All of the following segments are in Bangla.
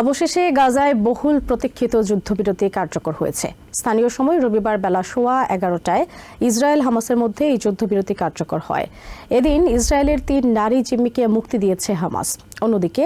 অবশেষে গাজায় বহুল প্রতীক্ষিত যুদ্ধবিরতি কার্যকর হয়েছে। স্থানীয় সময় রবিবার বেলা সোয়া এগারোটায় ইসরায়েল হামাসের মধ্যে এই যুদ্ধবিরতি কার্যকর হয়। এদিন ইসরায়েলের তিন নারী জিম্মিকে মুক্তি দিয়েছে হামাস। অন্যদিকে,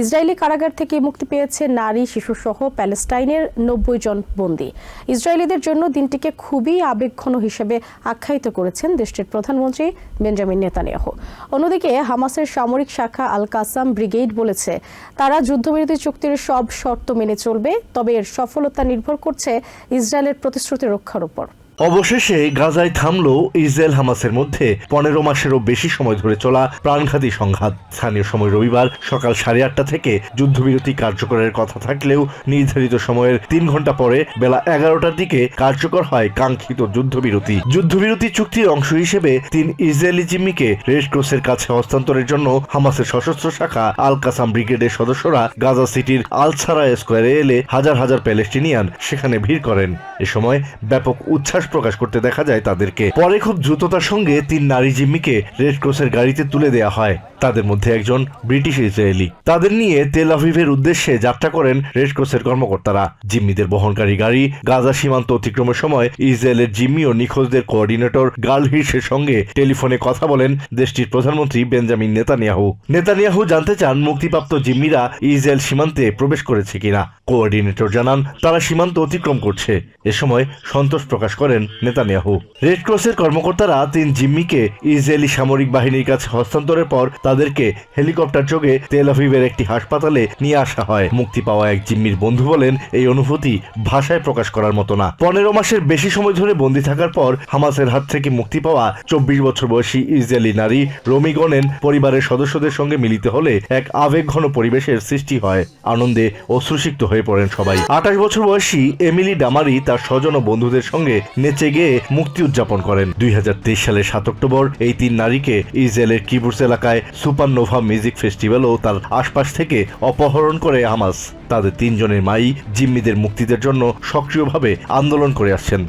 ইসরায়েলি কারাগার থেকে মুক্তি পেয়েছে নারী, শিশুসহ প্যালেস্টাইনের নব্বই জন বন্দী। ইসরায়েলিদের জন্য দিনটিকে খুবই আবেগঘন হিসেবে আখ্যায়িত করেছেন দেশটির প্রধানমন্ত্রী বেঞ্জামিন নেতানিয়াহু। অন্যদিকে, হামাসের সামরিক শাখা আল কাসাম ব্রিগেড বলেছে, তারা যুদ্ধবিরতি চুক্তির সব শর্ত মেনে চলবে তবে এর সফলতা নির্ভর করছে ইসরায়েলের প্রতিশ্রুতি রক্ষার উপর। অবশেষে গাজায় থামল ইসরায়েল হামাসের মধ্যে। পনেরো মাসেরও বেশি সময় ধরে চলা প্রাণঘাতী সংঘাত। স্থানীয় সময় রবিবার সকাল সাড়ে আটটা থেকে যুদ্ধবিরতি কার্যকরের কথা থাকলেও নির্ধারিত সময়ের তিন ঘণ্টা পরে বেলা এগারোটার দিকে কার্যকর হয় কাঙ্ক্ষিত যুদ্ধবিরতি। যুদ্ধবিরতি চুক্তির অংশ হিসেবে তিন ইসরায়েলি জিম্মিকে রেড ক্রসের কাছে হস্তান্তরের জন্য হামাসের সশস্ত্র শাখা আল কাসাম ব্রিগেডের সদস্যরা গাজা সিটির আলসারা স্কোয়ারে এলে হাজার হাজার প্যালেস্টিনিয়ান সেখানে ভিড় করেন। এ সময় ব্যাপক উচ্ছ্বাস প্রকাশ করতে দেখা যায় তাদেরকে। পরে খুব দ্রুততার সঙ্গে তিন নারী জিম্মিকে রেড ক্রসের গাড়িতে তুলে দেয়া হয়। তাদের মধ্যে একজন ব্রিটিশ ইসরায়েলি। তাদের নিয়ে তেল আভিভের উদ্দেশ্যে যাত্রা করেন রেড ক্রসের কর্মকর্তারা। জিম্মিদের বহনকারী গাড়ি গাজা সীমান্ত অতিক্রমের সময় ইসরায়েলের জিম্মি ও নিখোঁজদের কোঅর্ডিনেটর গাল হির্সের সঙ্গে টেলিফোনে কথা বলেন দেশটির প্রধানমন্ত্রী বেঞ্জামিন নেতানিয়াহু। নেতানিয়াহু জানতে চান মুক্তিপ্রাপ্ত জিম্মিরা ইসরায়েল সীমান্তে প্রবেশ করেছে কিনা। কোঅর্ডিনেটর জানান, তারা সীমান্ত অতিক্রম করছে। এ সময় সন্তোষ প্রকাশ করেন নেতানিয়াহু। রেড ক্রসের কর্মকর্তারা তিন জিম্মিকে ইসরায়েলি সামরিক বাহিনীর কাছে হস্তান্তরের পর তাদেরকে হেলিকপ্টার যোগে তেল আভিভের একটি হাসপাতালে নিয়ে আসা হয়। মুক্তি পাওয়া এক জিম্মির বন্ধু বলেন, এই অনুভূতি ভাষায় প্রকাশ করার মতো না। পনেরো মাসের বেশি সময় ধরে বন্দী থাকার পর হামাসের হাত থেকে মুক্তি পাওয়া চব্বিশ বছর বয়সী ইসরায়েলি নারী রমি গনেন পরিবারের সদস্যদের সঙ্গে মিলিত হলে এক আবেগঘন পরিবেশের সৃষ্টি হয়। আনন্দে অশ্রুসিক্ত হয়ে পড়েন সবাই। আঠাশ বছর বয়সী এমিলি ডামারি তার স্বজন ও বন্ধুদের সঙ্গে নেচে গিয়ে মুক্তি উদযাপন করেন। দুই হাজার তেইশ সালের সাত অক্টোবর এই তিন নারীকে ইসরায়েলের কিবুর্স এলাকায় সুপারনোভা মিউজিক ফেস্টিভ্যাল ও তার আশপাশ থেকে অপহরণ করে হামাস। তাদের তিনজনের মাই জিম্মিদের মুক্তিদের জন্য সক্রিয়ভাবে আন্দোলন করে আসছেন।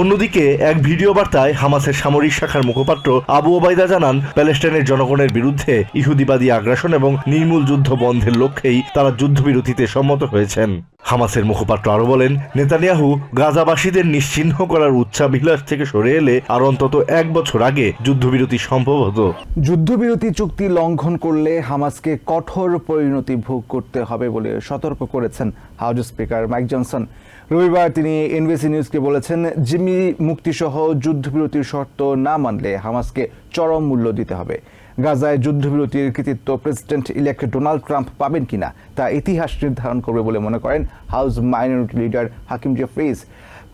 অন্যদিকে, এক ভিডিও বার্তায় হামাসের সামরিক শাখার মুখপাত্র আবু ওবায়দা জানান, প্যালেস্টাইনের জনগণের বিরুদ্ধে ইহুদিবাদী আগ্রাসন এবং নির্মূল যুদ্ধ বন্ধের লক্ষ্যেই তারা যুদ্ধবিরতিতে সম্মত হয়েছেন। হামাসের মুখপাত্র আরও বলেন, নেতানিয়াহু গাজাবাসীদের নিশ্চিহ্ন করার উচ্চাভিলাষ থেকে সরে এলে আর অন্তত এক বছর আগে যুদ্ধবিরতি সম্ভব হতো। যুদ্ধবিরতি চুক্তি লঙ্ঘন করলে হামাসকে কঠোর পরিণতি ভোগ করতে হবে বলে সতর্ক করেছেন হাউস স্পিকার মাইক জনসন। রবিবার তিনি এনবিসি নিউজকে বলেছেন জিম্মি মুক্তিসহ যুদ্ধবিরতির শর্ত না মানলে হামাসকে চরম মূল্য দিতে হবে। গাজায় যুদ্ধবিরতির কৃতিত্ব প্রেসিডেন্ট ইলেক্ট ডোনাল্ড ট্রাম্প পাবেন কিনা তা ইতিহাস নির্ধারণ করবে বলে মনে করেন house minority leader Hakeem Jeffries.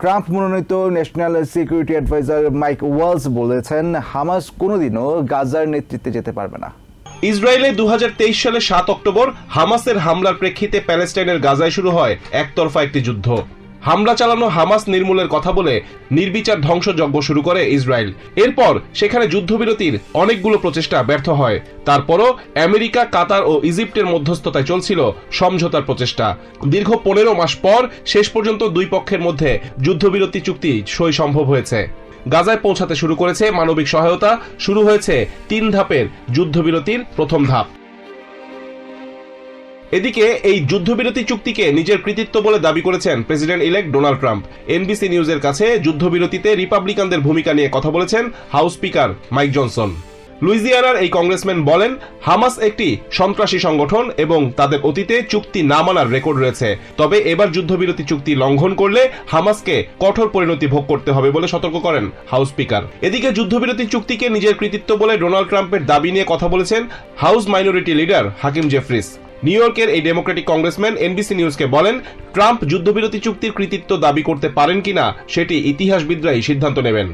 Trump মনোনীত national security adviser Mike Waltz বলেছেন, হামাস কোনোদিনও গাজার নেতৃত্বে যেতে পারবে না। ইসরায়েলে দুহাজার তেইশ সালে সাত অক্টোবর হামাসের হামলার প্রেক্ষিতে প্যালেস্টাইনের গাজায় শুরু হয় একতরফা একটি যুদ্ধ। হামলা চালানো হামাস নির্মূলের কথা বলে নির্বিচার ধ্বংসযজ্ঞ শুরু করে ইসরায়েল। এরপর সেখানে যুদ্ধবিরতির অনেকগুলো প্রচেষ্টা ব্যর্থ হয়। তারপরও আমেরিকা, কাতার ও ইজিপ্টের মধ্যস্থতায় চলছিল সমঝোতার প্রচেষ্টা। দীর্ঘ পনেরো মাস পর শেষ পর্যন্ত দুই পক্ষের মধ্যে যুদ্ধবিরতি চুক্তি সই সম্ভব হয়েছে। গাজায় পৌঁছাতে শুরু করেছে মানবিক সহায়তা। শুরু হয়েছে তিন ধাপের যুদ্ধবিরতির প্রথম ধাপ। এদিকে, এই যুদ্ধবিরতি চুক্তিকে নিজের কৃতিত্ব বলে দাবি করেছেন president elect Donald Trump. NBC নিউজের কাছে যুদ্ধবিরতিতে রিপাবলিকানদের ভূমিকা নিয়ে কথা বলেছেন হাউস স্পিকার মাইক জনসন। লুইজিয়ানার এই কংগ্রেসম্যান বলেন, হামাস একটি সন্ত্রাসী সংগঠন এবং তাদের অতীতে চুক্তি না মানার রেকর্ড রয়েছে। তবে এবার যুদ্ধবিরতি চুক্তি লঙ্ঘন করলে হামাসকে কঠোর পরিণতি ভোগ করতে হবে বলে সতর্ক করেন হাউস স্পিকার। এদিকে, যুদ্ধবিরতি চুক্তিকে নিজের কৃতিত্ব বলে ডোনাল্ড ট্রাম্পের দাবি নিয়ে কথা বলেছেন house minority leader Hakeem Jeffries. New ইয়র্কের এই ডেমোক্রেটিক কংগ্রেসম্যান এনবিসি নিউজকে বলেন, ট্রাম্প যুদ্ধবিরতি চুক্তির কৃতিত্ব দাবি করতে পারেন কিনা, সেটি ইতিহাসবিদরাই সিদ্ধান্ত নেবেন।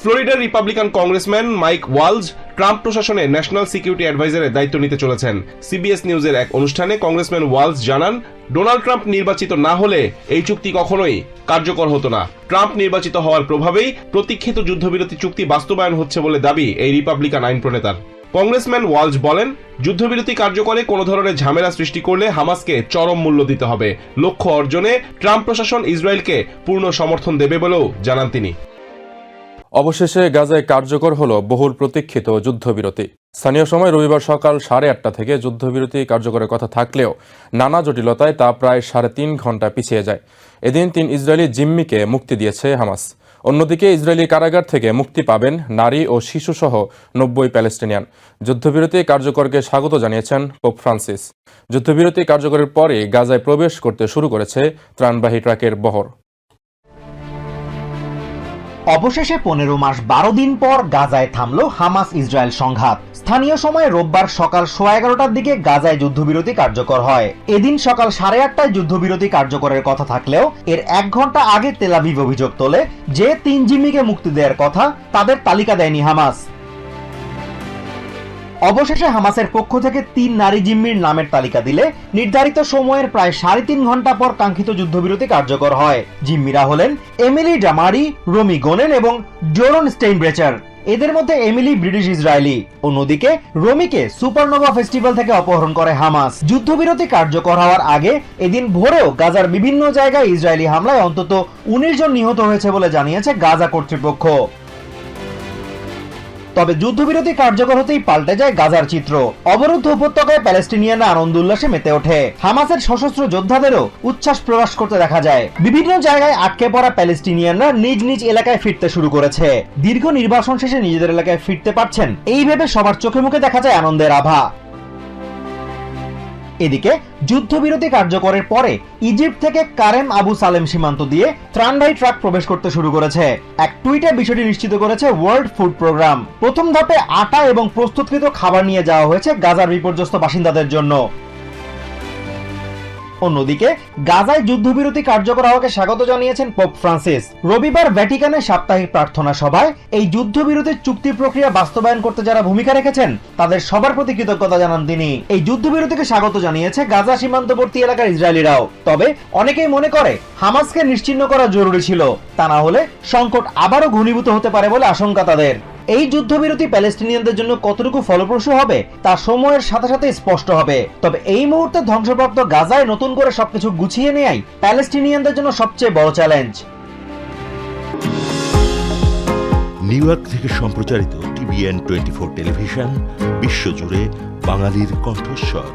ফ্লোরিডার Republican congressman Mike Waltz, Trump প্রশাসনে ন্যাশনাল সিকিউরিটি অ্যাডভাইজারের দায়িত্ব নিতে চলেছেন। সিবিএস নিউজের এক অনুষ্ঠানে কংগ্রেসম্যান ওয়ালজ জানান, ডোনাল্ড ট্রাম্প নির্বাচিত না হলে এই চুক্তি কখনোই কার্যকর হতো না। ট্রাম্প নির্বাচিত হওয়ার প্রভাবেই প্রতীক্ষিত যুদ্ধবিরতি চুক্তি বাস্তবায়ন হচ্ছে বলে দাবি এই রিপাবলিকান আইন প্রণেতার কংগ্রেসম্যান ওয়ালজ বলেন, যুদ্ধবিরতি কার্যকরে কোনো ধরনের ঝামেলা সৃষ্টি করলে হামাসকে চরম মূল্য দিতে হবে। লক্ষ্য অর্জনে ট্রাম্প প্রশাসন ইসরায়েলকে পূর্ণ সমর্থন দেবে বলেও জানান তিনি। অবশেষে গাজায় কার্যকর হল বহুল প্রতীক্ষিত যুদ্ধবিরতি। স্থানীয় সময় রবিবার সকাল সাড়ে আটটা থেকে যুদ্ধবিরতি কার্যকরের কথা থাকলেও নানা জটিলতায় তা প্রায় সাড়ে তিন ঘণ্টা পিছিয়ে যায়। এদিন তিন ইসরায়েলি জিম্মিকে মুক্তি দিয়েছে হামাস। অন্যদিকে ইসরায়েলি কারাগার থেকে মুক্তি পাবেন নারী ও শিশুসহ নব্বই প্যালেস্টিনিয়ান। যুদ্ধবিরতি কার্যকরকে স্বাগত জানিয়েছেন পোপ ফ্রান্সিস। যুদ্ধবিরতি কার্যকরের পরে গাজায় প্রবেশ করতে শুরু করেছে ত্রাণবাহী ট্রাকের বহর। অবশেষে পনেরো মাস বারো দিন পর গাজায় থামল হামাস ইসরায়েল সংঘাত। স্থানীয় সময় রোববার সকাল সোয়া এগারোটার দিকে গাজায় যুদ্ধবিরতি কার্যকর হয়। এদিন সকাল সাড়ে আটটায় যুদ্ধবিরতি কার্যকরের কথা থাকলেও এর এক ঘণ্টা আগে তেলাভিভ অভিযোগ তোলে যে তিন জিম্মিকে মুক্তি দেওয়ার কথা তাদের তালিকা দেয়নি হামাস। অবশেষে হামাসের পক্ষ থেকে তিন নারী জিম্মির নামের তালিকা দিলে নির্ধারিত সময়ের প্রায় সাড়ে তিন ঘণ্টা পর কাঙ্ক্ষিত যুদ্ধবিরতি কার্যকর হয়। জিম্মিরা হলেন এমিলি ডামারি রমি গোনেন এবং জোরন স্টেইনব্রেচার। এদের মধ্যে এমিলি ব্রিটিশ ইসরায়েলি। অন্যদিকে রমিকে সুপারনোভা ফেস্টিভ্যাল থেকে অপহরণ করে হামাস। যুদ্ধবিরতি কার্যকর হওয়ার আগে এদিন ভোরেও গাজার বিভিন্ন জায়গায় ইসরায়েলি হামলায় অন্তত উনিশ জন নিহত হয়েছে বলে জানিয়েছে গাজা কর্তৃপক্ষ। তবে যুদ্ধবিরতি কার্যকর হতেই পাল্টে যায় গাজার চিত্র। অবরুদ্ধ উপত্যকায় প্যালেস্টিনিয়ানরা আনন্দ উল্লাসে মেতে ওঠে। হামাসের সশস্ত্র যোদ্ধাদেরও উচ্ছ্বাস প্রকাশ করতে দেখা যায়। বিভিন্ন জায়গায় আটকে পড়া প্যালেস্টিনিয়ানরা নিজ নিজ এলাকায় ফিরতে শুরু করেছে। দীর্ঘ নির্বাসন শেষে নিজেদের এলাকায় ফিরতে পারছেন। এই ভেবে সবার চোখে মুখে দেখা যায় আনন্দের আভা। এদিকে যুদ্ধবিরতি কার্যকরের পরে ইজিপ্ট থেকে কারেম আবু সালেম সীমান্ত দিয়ে ত্রাণবাহী ট্রাক প্রবেশ করতে শুরু করেছে। এক টুইটে বিষয়টি নিশ্চিত করেছে ওয়ার্ল্ড ফুড প্রোগ্রাম প্রথম ধাপে আটা এবং প্রস্তুতকৃত খাবার নিয়ে যাওয়া হয়েছে গাজার বিপর্যস্ত বাসিন্দাদের জন্য। অন্যদিকে গাজায় যুদ্ধবিরতি কার্যকর হওয়াকে স্বাগত জানিয়েছেন পোপ ফ্রান্সিস। রবিবার ভ্যাটিকানে সাপ্তাহিক প্রার্থনা সভায় এই যুদ্ধবিরতির চুক্তি প্রক্রিয়া বাস্তবায়ন করতে যারা ভূমিকা রেখেছেন, তাদের সবার প্রতি কৃতজ্ঞতা জানান তিনি। এই যুদ্ধবিরতিকে স্বাগত জানিয়েছে গাজা সীমান্তবর্তী এলাকার ইসরায়েলিরাও। তবে অনেকেই মনে করে, হামাসকে নিশ্চিহ্ন করা জরুরি ছিল। তা না হলে সংকট আবারও ঘনীভূত হতে পারে বলে আশঙ্কা তাদের। এই যুদ্ধবিরতি প্যালেস্টিনিয়ানদের জন্য কতটুকু ফলপ্রসূ হবে, তা সময়ের সাথে সাথে স্পষ্ট হবে। তবে এই মুহূর্তে ধ্বংসপ্রাপ্ত গাজায় নতুন করে সবকিছু গুছিয়ে নেয়াই প্যালেস্টিনিয়ানদের জন্য সবচেয়ে বড় চ্যালেঞ্জ। নিউ ইয়র্ক থেকে সম্প্রচারিত টিভিএন টোয়েন্টি ফোর টেলিভিশন, বিশ্বজুড়ে বাঙালির কণ্ঠস্বর।